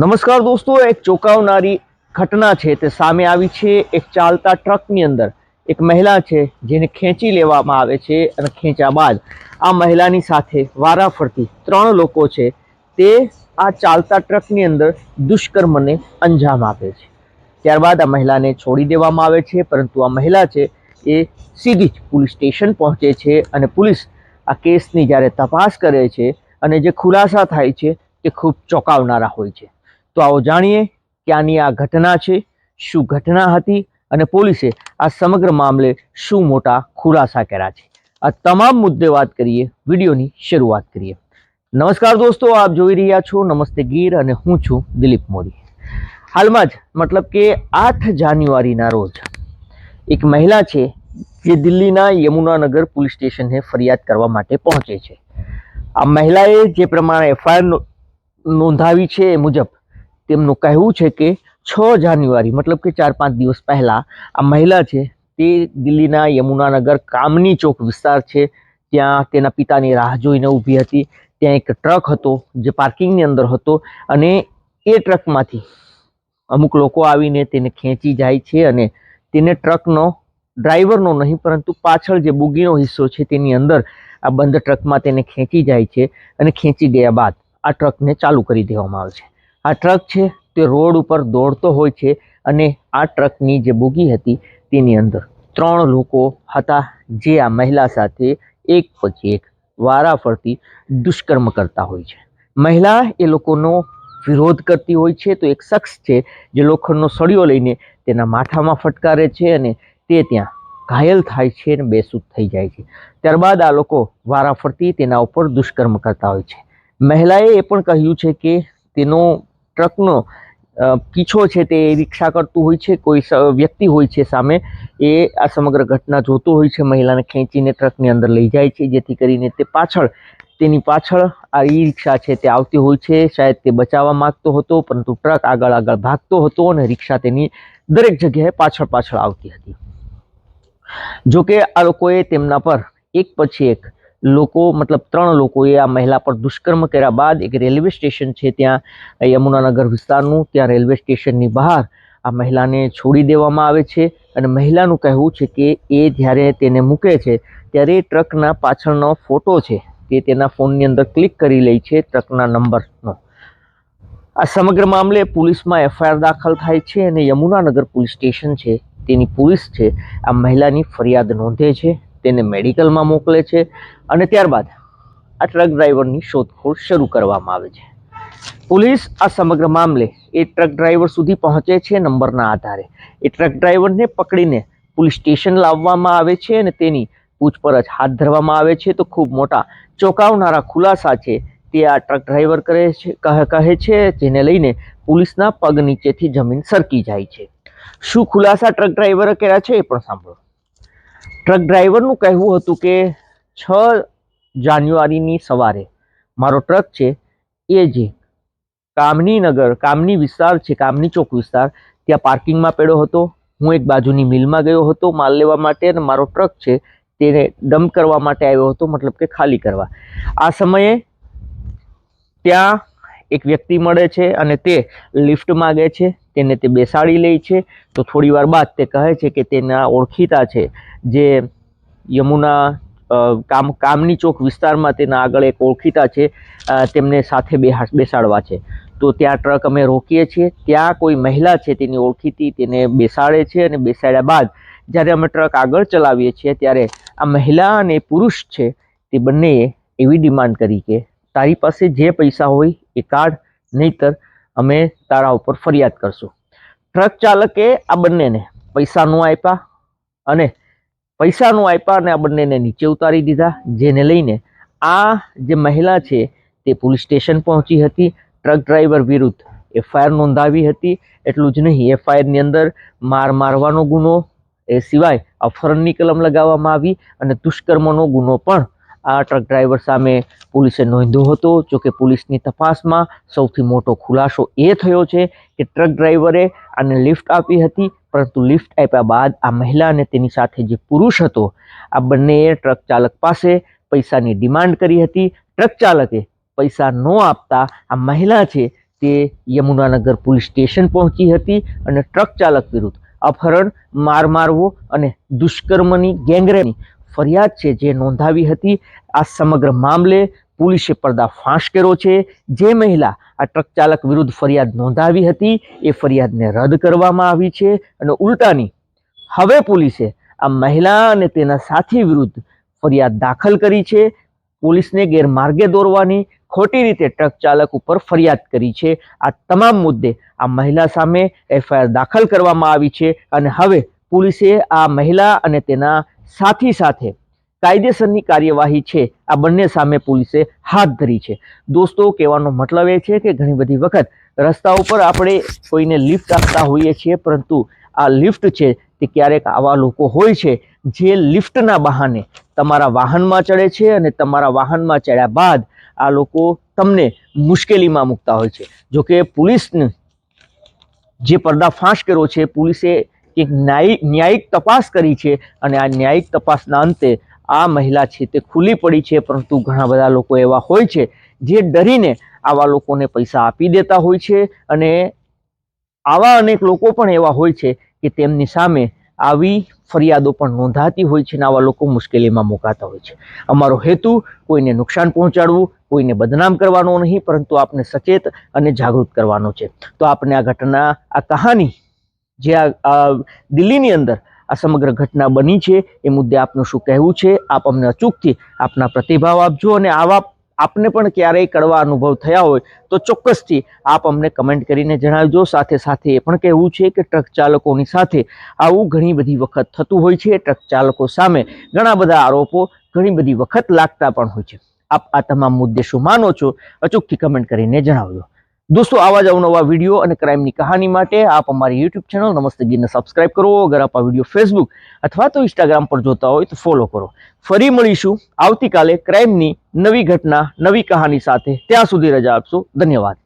નમસ્કાર દોસ્તો, એક ચોંકાવનારી ઘટના છે તે સામે આવી છે. એક ચાલતા ટ્રકની અંદર એક મહિલા છે જેને ખેંચી લેવામાં આવે છે અને ખેંચ્યા બાદ આ મહિલાની સાથે વારાફરતી ત્રણ લોકો છે. તે આ ચાલતા ટ્રકની અંદર દુષ્કર્મને અંજામ આપે છે. ત્યારબાદ આ મહિલાને છોડી દેવામાં આવે છે, પરંતુ આ મહિલા છે એ સીધી જ પોલીસ સ્ટેશન પહોંચે છે અને પોલીસ આ કેસની જ્યારે તપાસ કરે છે અને જે ખુલાસા થાય છે તે ખૂબ ચોંકાવનારા હોય છે. તો આવો જાણીએ કે આની આ ઘટના છે, શું ઘટના હતી અને પોલીસે આ સમગ્ર મામલે શું મોટા ખુલાસા કર્યા છે. આ તમામ મુદ્દે વાત કરીએ, વિડીયોની શરૂઆત કરીએ. નમસ્કાર દોસ્તો, આપ જોઈ રહ્યા છો નમસ્તે ગીર અને હું છું દિલીપ મોદી. હાલમાં જ, મતલબ કે આઠ જાન્યુઆરીના રોજ, એક મહિલા છે જે દિલ્હીના યમુનાનગર પોલીસ સ્ટેશને ફરિયાદ કરવા માટે પહોંચે છે. આ મહિલાએ જે પ્રમાણે એફઆઈઆર નોંધાવી છે એ મુજબ તેમનું કહેવું છે કે છ જાન્યુઆરી, મતલબ કે ચાર પાંચ દિવસ પહેલાં, આ મહિલા છે તે દિલ્હીના યમુનાનગર કામની ચોક વિસ્તાર છે. ત્યાં તેના પિતાની રાહ જોઈને ઊભી હતી. ત્યાં એક ટ્રક હતો, જે પાર્કિંગની અંદર હતો અને એ ટ્રકમાંથી અમુક લોકો આવીને તેને ખેંચી જાય છે અને તેને ટ્રકનો, ડ્રાઈવરનો નહીં, પરંતુ પાછળ જે બુગીનો હિસ્સો છે તેની અંદર આ બંધ ટ્રકમાં તેને ખેંચી જાય છે અને ખેંચી ગયા બાદ આ ટ્રકને ચાલુ કરી દેવામાં આવે છે. આ ટ્રક છે તે રોડ ઉપર દોડતો હોય છે અને આ ટ્રકની જે બોગી હતી તેની અંદર ત્રણ લોકો હતા જે આ મહિલા સાથે એક પછી એક વારાફરતી દુષ્કર્મ કરતા હોય છે. મહિલા એ લોકોનો વિરોધ કરતી હોય છે તો એક શખ્સ છે જે લોખંડનો સળિયો લઈને તેના માથામાં ફટકારે છે અને તે ત્યાં ઘાયલ થાય છે અને બેસૂદ થઈ જાય છે. ત્યારબાદ આ લોકો વારાફરતી તેના ઉપર દુષ્કર્મ કરતા હોય છે. મહિલાએ એ પણ કહ્યું છે કે તેનો ટ્રકનો પીછો છે તે રિક્ષા કરતું હોય છે, કોઈ વ્યક્તિ હોય છે સામે, એ આ સમગ્ર ઘટના જોતો હોય છે, મહિલાને ખેંચીને ટ્રકની અંદર લઈ જાય છે, જેથી કરીને તે પાછળ, તેની પાછળ આ ઈ રિક્ષા છે તે આવતી હોય છે, શાયદ તે બચાવવા માંગતો હતો, પરંતુ ટ્રક આગળ આગળ ભાગતો હતો અને રિક્ષા તેની દરેક જગ્યાએ પાછળ પાછળ આવતી હતી. જો કે આ લોકોએ તેમના પર એક પછી એક લોકો, મતલબ ત્રણ લોકોએ આ મહિલા પર દુષ્કર્મ કર્યા બાદ એક રેલવે સ્ટેશન છે ત્યાં યમુનાનગર વિસ્તારનું, ત્યાં રેલવે સ્ટેશનની બહાર આ મહિલાને છોડી દેવામાં આવે છે અને મહિલાનું કહેવું છે કે એ જ્યારે તેને મૂકે છે, ત્યારે ટ્રકના પાછળનો ફોટો છે તે તેના ફોનની અંદર ક્લિક કરી લે છે ટ્રકના નંબરનો. આ સમગ્ર મામલે પોલીસમાં એફઆઈઆર દાખલ થાય છે અને યમુનાનગર પોલીસ સ્ટેશન છે, તેની પોલીસ છે, આ મહિલાની ફરિયાદ નોંધે છે. તેને મેડિકલમાં મોકલે છે અને ત્યારબાદ આ ટ્રક ડ્રાઈવરની શોધખોળ શરૂ કરવામાં આવે છે. પોલીસ આ સમગ્ર મામલે એ ટ્રક ડ્રાઈવર સુધી પહોંચે છે નંબરના આધારે. એ ટ્રક ડ્રાઈવરને પકડીને પોલીસ સ્ટેશન લાવવામાં આવે છે અને તેની પૂછપરછ હાથ ધરવામાં આવે છે. તો ખૂબ મોટા ચોંકાવનારા ખુલાસા છે તે આ ટ્રક ડ્રાઈવર કરે છે, કહે છે, જેને લઈને પોલીસના પગ નીચેથી જમીન સરકી જાય છે. શું ખુલાસા ટ્રક ડ્રાઈવરે કર્યા છે એ પણ સાંભળો. ટ્રક ડ્રાઈવરનું કહેવું હતું કે છ જાન્યુઆરીની સવારે મારો ટ્રક છે એ જે કામની નગર કામની વિસ્તાર છે, કામની ચોક વિસ્તાર, ત્યાં પાર્કિંગમાં પડ્યો હતો. હું એક બાજુની મિલમાં ગયો હતો માલ લેવા માટે અને મારો ટ્રક છે તેને ડમ્પ કરવા માટે આવ્યો હતો, મતલબ કે ખાલી કરવા. આ સમયે ત્યાં એક વ્યક્તિ મળે છે અને તે લિફ્ટ માગે છે, તેને તે બેસાડી લે છે, તો થોડી વાર બાદ તે કહે છે કે તેના ઓળખીતા છે. જે યમુના કામ, કામની ચોક વિસ્તારમાં તેના આગળ એક ઓળખીતા છે તેમને સાથે બેસાડવા છે. તો ત્યાં ટ્રક અમે રોકીએ છીએ. ત્યાં કોઈ મહિલા છે તેની ઓળખીતી તેને બેસાડે છે અને બેસાડ્યા બાદ જ્યારે અમે ટ્રક આગળ ચલાવીએ છીએ ત્યારે આ મહિલા અને પુરુષ છે તે બંનેએ એવી ડિમાન્ડ કરી કે તારી પાસે જે પૈસા હોય એ કાઢ, નહીતર અમે તારા ઉપર ફરિયાદ કરશું. ટ્રક ચાલકે આ બંનેને પૈસાનું આપ્યા અને પૈસાનું આપ્યા અને આ બંનેને નીચે ઉતારી દીધા, જેને લઈને આ જે મહિલા છે તે પોલીસ સ્ટેશન પહોંચી હતી. ટ્રક ડ્રાઈવર વિરુદ્ધ એફઆઈઆર નોંધાવી હતી. એટલું જ નહીં, એફઆઈઆરની અંદર માર મારવાનો ગુનો, એ સિવાય અપહરણની કલમ લગાવવામાં આવી અને દુષ્કર્મનો ગુનો પણ આ ટ્રક ડ્રાઈવર સામે પોલીસે નોંધ્યો હતો. જોકે પોલીસની તપાસમાં સૌથી મોટો ખુલાસો એ થયો છે કે ટ્રક ડ્રાઈવરે આને લિફ્ટ આપી હતી, પરંતુ લિફ્ટ આપ્યા બાદ આ મહિલા અને તેની સાથે જે પુરુષ હતો, આ બંનેએ ટ્રક ચાલક પાસે પૈસાની ડિમાન્ડ કરી હતી. ટ્રક ચાલકે પૈસા ન આપતા આ મહિલા છે તે યમુનાનગર પોલીસ સ્ટેશન પહોંચી હતી અને ટ્રક ચાલક વિરુદ્ધ અપહરણ, માર મારવો અને દુષ્કર્મની ગેંગરેની ફરિયાદ છે જે નોંધાવી હતી. આ સમગ્ર મામલે પોલીસે પર્દાફાશ કર્યો છે. જે મહિલા આ ટ્રક ચાલક વિરુદ્ધ ફરિયાદ નોંધાવી હતી, એ ફરિયાદને રદ કરવામાં આવી છે અને ઉલટાની હવે પોલીસે આ મહિલા અને તેના સાથી વિરુદ્ધ ફરિયાદ દાખલ કરી છે. પોલીસને ગેરમાર્ગે દોરવાની ખોટી રીતે ટ્રક ચાલક ઉપર ફરિયાદ કરી છે. આ તમામ મુદ્દે આ મહિલા સામે એફઆઈઆર દાખલ કરવામાં આવી છે અને હવે પોલીસે આ મહિલા અને તેના સાથી સાથે કાયદેસરની કાર્યવાહી છે. આ બંને સામે પોલીસે હાથ ધરી છે. દોસ્તો, કહેવાનો મતલબ એ છે કે ઘણી બધી વખત રસ્તા ઉપર આપણે કોઈને લિફ્ટ આપતા હોઈએ છીએ, પરંતુ આ લિફ્ટ છે તે ક્યારેક આવા લોકો હોય છે જે લિફ્ટના બહાને તમારા વાહનમાં ચડે છે અને તમારા વાહનમાં ચડ્યા બાદ આ લોકો તમને મુશ્કેલીમાં મૂકતા હોય છે. જોકે પોલીસને જે પર્દાફાશ કર્યો છે, પોલીસે એક ન્યાયિક ન્યાયિક તપાસ કરી છે અને આ ન્યાયિક તપાસના અંતે આ મહિલા છે તે ખુલ્લી પડી છે, પરંતુ ઘણા બધા લોકો એવા હોય છે જે ડરીને આવા લોકોને પૈસા આપી દેતા હોય છે અને આવા અનેક લોકો પણ એવા હોય છે કે તેમની સામે આવી ફરિયાદો પણ નોંધાતી હોય છે અને આવા લોકો મુશ્કેલીમાં મુકાતા હોય છે. અમારો હેતુ કોઈને નુકસાન પહોંચાડવું, કોઈને બદનામ કરવાનો નહીં, પરંતુ આપને સચેત અને જાગૃત કરવાનો છે. તો આપને આ ઘટના, આ કહાની જે આ દિલ્હીની અંદર આ સમગ્ર ઘટના બની છે, એ મુદ્દે આપનું શું કહેવું છે, આપ અમને અચૂકથી આપના પ્રતિભાવ આપજો અને આવા આપને પણ ક્યારેય કડવા અનુભવ થયા હોય તો ચોક્કસથી આપ અમને કમેન્ટ કરીને જણાવજો. સાથે સાથે એ પણ કહેવું છે કે ટ્રક ચાલકોની સાથે આવું ઘણી બધી વખત થતું હોય છે. ટ્રક ચાલકો સામે ઘણા બધા આરોપો ઘણી બધી વખત લાગતા પણ હોય છે. આપ આ તમામ મુદ્દે શું માનો છો, અચૂકથી કમેન્ટ કરીને જણાવજો. દોસ્તો, આવા જ અવનવા વીડિયો અને ક્રાઇમની કહાની માટે આપ અમારી યુટ્યુબ ચેનલ નમસ્તે ગીરને સબસ્ક્રાઇબ કરો. અગર આપ આ વીડિયો ફેસબુક અથવા તો ઇન્સ્ટાગ્રામ પર જોતા હોય તો ફોલો કરો. ફરી મળીશું આવતીકાલે ક્રાઇમની નવી ઘટના, નવી કહાની સાથે. ત્યાં સુધી રજા આપશો. ધન્યવાદ.